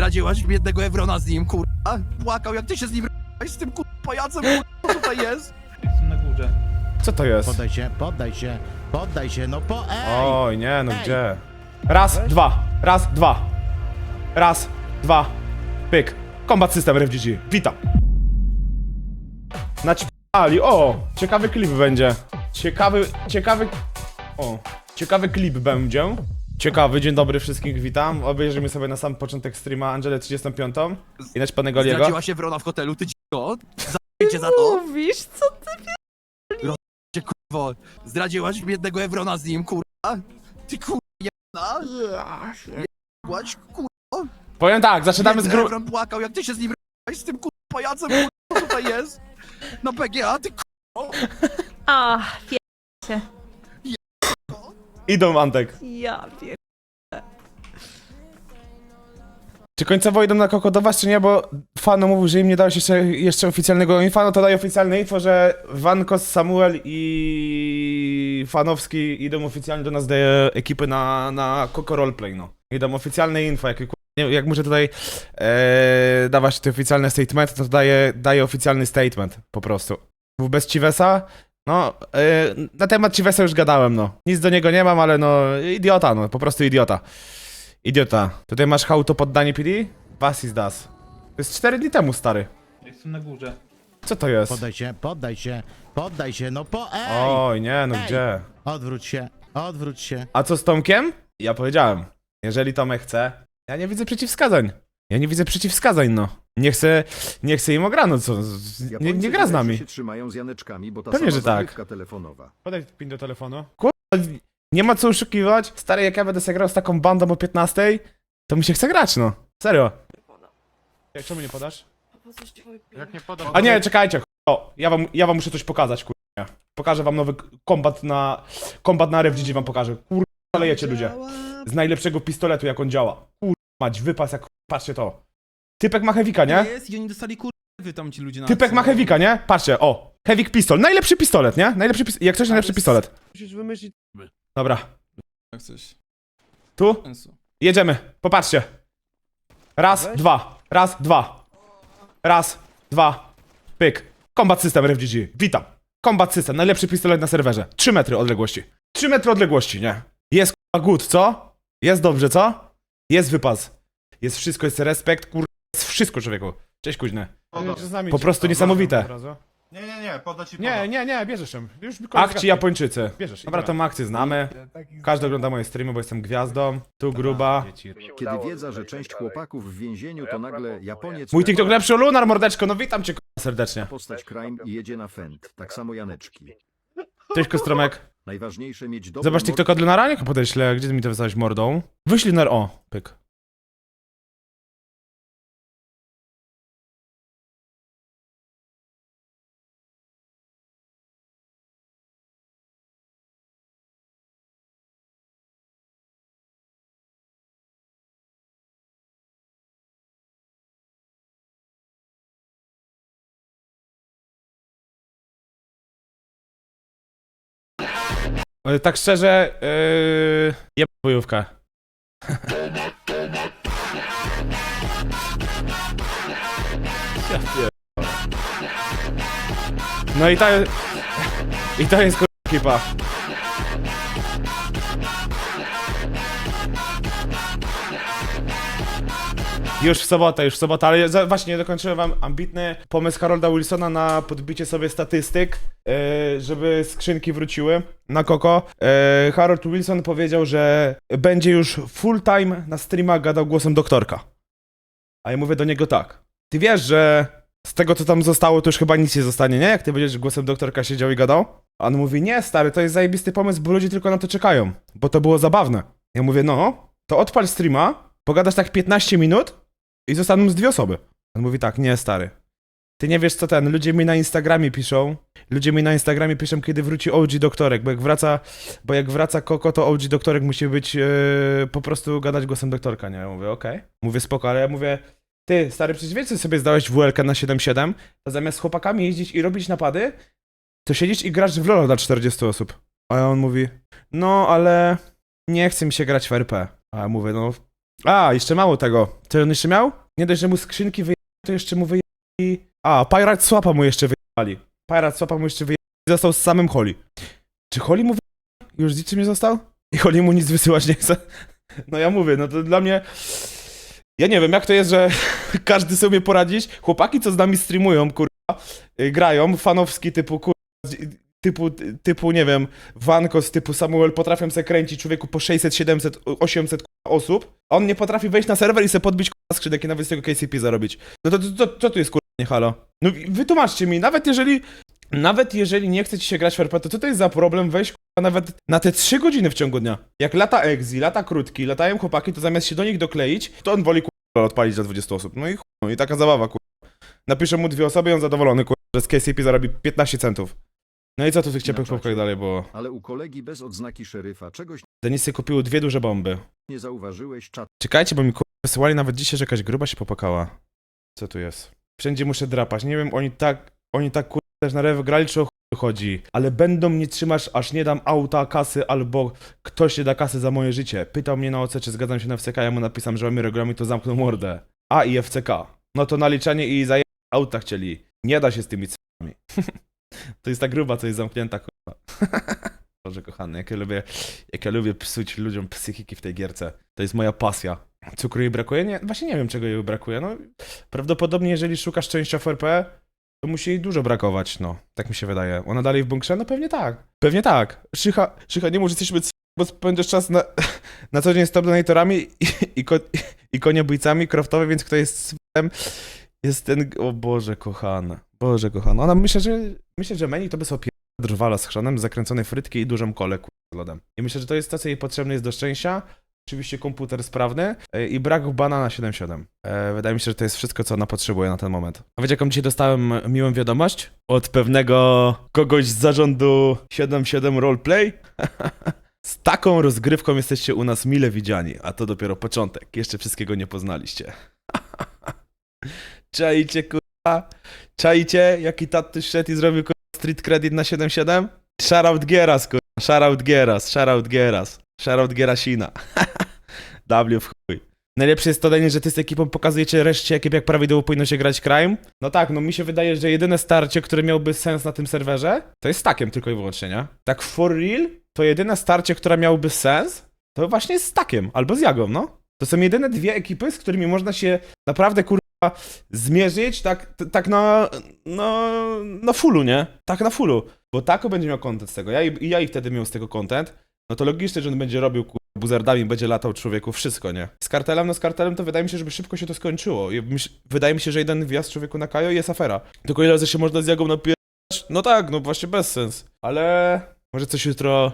Zdradziłaś biednego Evrona z nim, kurwa. Płakał, jak ty się z nim r***ałeś, z tym kurwa pajacem, kurwa, co tutaj jest. Jestem na górze. Co to jest? Poddaj się, poddaj się, poddaj się, no po... Ej! Oj, nie, no Ej! gdzie? Raz, dwa, raz, dwa. Raz, dwa, pyk. Combat System RFGG, witam. Naćpali, o, ciekawy klip będzie. Ciekawy, ciekawy, o, ciekawy klip będzie. Ciekawy, dzień dobry wszystkich, witam. Obejrzymy sobie na sam początek streama Angelę 35 i naćpanego Liego. Zdradziłaś Evrona w hotelu, ty dziko. Zabijcie za to. Mówisz, co ty Cię, kurwo. Zdradziłaś biednego Evrona z nim, kurwa. Ty kurwa, jedna. Płać, kurwa. Powiem tak, zaczynamy z Biedny gru... Evron płakał, jak ty się z nim r***ałeś, z tym kurwa pajacem, kurwa, tutaj jest. Na PGA, ty kurwa. A, pie... się. Idą, Antek. Ja pier... Czy końcowo idą na kokodować, czy nie? Bo Fano mówił, że im nie dałeś jeszcze, jeszcze oficjalnego info, no to daje oficjalne info, że Wankos, Samuel i Fanowski idą oficjalnie do nas do ekipy na, na Coco Roleplay, no. Idą oficjalne info, jak, nie- jak muszę tutaj e, dawać te oficjalne statementy, to daję, daję oficjalny statement, po prostu. Bez Chivesa, no, e, na temat Chivesa już gadałem, no. Nic do niego nie mam, ale no, idiota, no, po prostu idiota. Idiota. Tutaj masz how to poddanie PD? Was is das. To jest 4 dni temu, stary. Jestem na górze. Co to jest? Poddaj się, poddaj się, poddaj się, no po... Ej! Oj, nie, no Ej! gdzie? Odwróć się, odwróć się. A co z Tomkiem? Ja powiedziałem. Jeżeli Tomek chce, ja nie widzę przeciwwskazań. Ja nie widzę przeciwwskazań, no. Nie chcę, nie chcę im ograno, co? Nie, nie gra z nami. się trzymają z Janeczkami, bo ta Pewnie, sama że tak. zagrywka telefonowa. Podaj pin do telefonu. Kurwa, nie ma co oszukiwać. Stary, jak ja będę sobie grał z taką bandą o 15, to mi się chce grać, no. Serio. Jak czemu nie podasz? Jak nie podam... A nie, czekajcie. O, ja wam, ja wam muszę coś pokazać, kurwa. Pokażę wam nowy kombat na... Kombat na RFGG wam pokażę. Kurwa, szalejecie ludzie. Z najlepszego pistoletu, jak on działa. Kurwa, mać, wypas jak... Patrzcie to. Typek ma Hewika, nie? Jest i oni dostali kurwy tam ci ludzie na Typek ma Hewika, nie? Patrzcie, o. Hewik pistol. Najlepszy pistolet, nie? Najlepszy pis... Jak coś, najlepszy pistolet. Musisz wymyślić Dobra. jak coś. Tu? Sensu. Jedziemy. Popatrzcie. Raz, Weź. dwa. Raz, dwa. Raz, dwa. Pyk. Combat System RFGG. Witam. Combat System. Najlepszy pistolet na serwerze. 3 metry odległości. 3 metry odległości, nie? Jest kurwa good, co? Jest dobrze, co? Jest wypas. Jest wszystko, jest respekt, kurwa. Jest wszystko, człowieku. Cześć, kuźne. Po prostu niesamowite. Nie, nie, nie, poda ci Nie, poda. nie, nie, bierzesz ją. Już Akci Japończycy. Bierzesz. Dobra, tą akcję znamy. Każdy ogląda moje streamy, bo jestem gwiazdą. Tu gruba. Kiedy wiedza, że część chłopaków w więzieniu to nagle Japoniec... Mój TikTok lepszy o Lunar, mordeczko. No witam cię k***a, serdecznie. Postać crime i jedzie na fent. Tak samo Janeczki. Cześć, Kostromek. Najważniejsze mieć dobry Zobacz TikToka od Lunara, niech podeślę. Gdzie ty mi to wysłałeś mordą? Wyślij Lunar, o, pyk. Ale Tak szczerze, yy, jeb bojówkę. No i to I to jest kurwa ekipa. Już w sobotę, już w sobotę, ale za, właśnie dokończyłem wam ambitny pomysł Harolda Wilsona na podbicie sobie statystyk, e, żeby skrzynki wróciły na Koko. E, Harold Wilson powiedział, że będzie już full time na streamach gadał głosem doktorka. A ja mówię do niego tak. Ty wiesz, że z tego co tam zostało, to już chyba nic nie zostanie, nie? Jak ty będziesz głosem doktorka siedział i gadał? A on mówi, nie stary, to jest zajebisty pomysł, bo ludzie tylko na to czekają. Bo to było zabawne. Ja mówię, no, to odpal streama, pogadasz tak 15 minut i zostaną z dwie osoby. On mówi tak, nie stary. Ty nie wiesz co ten, ludzie mi na Instagramie piszą, ludzie mi na Instagramie piszą, kiedy wróci OG doktorek, bo jak wraca, bo jak wraca Koko, to OG doktorek musi być, e, po prostu gadać głosem doktorka, nie? Ja mówię, okej. Mówię, spoko, ale ja mówię, ty, stary, przecież wiesz, co sobie zdałeś WLK na 7.7, to zamiast z chłopakami jeździć i robić napady, to siedzisz i grasz w LoL dla 40 osób. A on mówi, no, ale nie chce mi się grać w RP. A ja mówię, no, A, jeszcze mało tego. Co on jeszcze miał? Nie dość, że mu skrzynki wyjęli, to jeszcze mu wyjęli... A, Pirate Swapa mu jeszcze wyjęli. Pirate Swapa mu jeszcze wyjęli i został z samym Holly. Czy Holly mu wyjęli? Już z niczym nie został? I Holly mu nic wysyłać nie chce? No ja mówię, no to dla mnie... Ja nie wiem, jak to jest, że każdy sobie poradzić. Chłopaki, co z nami streamują, kurwa, y, grają, fanowski typu, kurwa, typu, typu, nie wiem, Wankos, typu Samuel, potrafią se kręcić człowieku po 600, 700, 800 kurwa, osób. On nie potrafi wejść na serwer i se podbić kurwa skrzynek i nawet z tego KCP zarobić. No to, to tu jest kurwa, nie halo. No wytłumaczcie mi, nawet jeżeli, nawet jeżeli nie chce ci się grać w RP, to co to jest za problem wejść kurwa, nawet na te 3 godziny w ciągu dnia? Jak lata Exi, lata krótki, latają chłopaki, to zamiast się do nich dokleić, to on woli kurwa odpalić za 20 osób. No i no i taka zabawa kurwa. Napiszę mu dwie osoby i on zadowolony kurwa, że z KCP zarobi 15 centów. No i co tu w tych ciepłych czacie. dalej było? Ale u kolegi bez odznaki szeryfa czegoś Denisy kupiły dwie duże bomby. nie zauważyłeś, czat Czekajcie, bo mi kurwa wysyłali nawet dzisiaj, że jakaś gruba się popakała. Co tu jest? Wszędzie muszę drapać. Nie wiem, oni tak, oni tak kurwa też na rewy grali, czy o chuj chodzi. Ale będą mnie trzymać, aż nie dam auta, kasy, albo ktoś nie da kasy za moje życie. Pytał mnie na OC, czy zgadzam się na FCK, ja mu napisałem, że mamy regulamin, to zamknął mordę. A i FCK. No to naliczanie i za auta chcieli. Nie da się z tymi c***ami. to jest ta gruba, co jest zamknięta, kurwa. Boże kochany, jak ja lubię, jak ja lubię psuć ludziom psychiki w tej gierce. To jest moja pasja. Cukru jej brakuje? Nie, właśnie nie wiem, czego jej brakuje. No, prawdopodobnie, jeżeli szukasz szczęścia w RP, to musi jej dużo brakować, no. Tak mi się wydaje. Ona dalej w bunkrze? No pewnie tak. Pewnie tak. Szycha, Szycha nie może jesteśmy bo spędzasz czas na, na co dzień z top donatorami i, i, ko, i koniobójcami croftowy, więc kto jest c***em, jest ten... O Boże kochany. Boże kochany. Ona myślę, że myślę, że menu to by sobie drwala z chrzanem, zakręcone frytki i dużą kolę kur- z lodem. I myślę, że to jest to, co jej potrzebne jest do szczęścia. Oczywiście komputer sprawny e, i brak bana na 7.7. E, wydaje mi się, że to jest wszystko, co ona potrzebuje na ten moment. A wiecie, jaką dzisiaj dostałem miłą wiadomość? Od pewnego kogoś z zarządu 7.7 Roleplay? z taką rozgrywką jesteście u nas mile widziani, a to dopiero początek. Jeszcze wszystkiego nie poznaliście. Czajcie, kurwa? Czajcie, jaki taty szedł i zrobił kurwa, street credit na 7.7? Shoutout Gieras, kurwa. Shoutout Gieras, shoutout Gieras. Shoutout Gierasina. W chuj. Najlepsze jest to, Daniel, że ty z ekipą pokazujecie reszcie ekip, jak prawidłowo powinno się grać crime. No tak, no mi się wydaje, że jedyne starcie, które miałoby sens na tym serwerze, to jest takiem tylko i wyłącznie, nie? Tak for real, to jedyne starcie, które miałoby sens, to właśnie jest z takiem, albo z Jagą, no. To są jedyne dwie ekipy, z którymi można się naprawdę, kurwa, zmierzyć tak, tak na, no, na fullu, nie? Tak na fullu. Bo Tako będzie miał content z tego, ja i, ja i wtedy miał z tego content, no to logicznie, że on będzie robił kurwa, buzardami, będzie latał człowieku, wszystko, nie? Z kartelem, no z kartelem to wydaje mi się, żeby szybko się to skończyło. I wydaje mi się, że jeden wjazd człowieku na Kajo jest afera. Tylko ile razy się można z Jagą napierać? No tak, no właśnie bez sens. Ale może coś jutro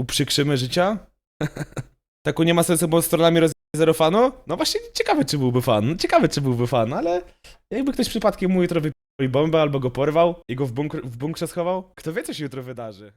uprzykrzymy życia? Taku nie ma sensu, bo stronami roz... zero fanu? No właśnie ciekawe, czy byłby fan. No, ciekawe, czy byłby fan, ale jakby ktoś przypadkiem mu jutro wypił bombę albo go porwał i go w, bunkr- w bunkrze schował, kto wie, co się jutro wydarzy.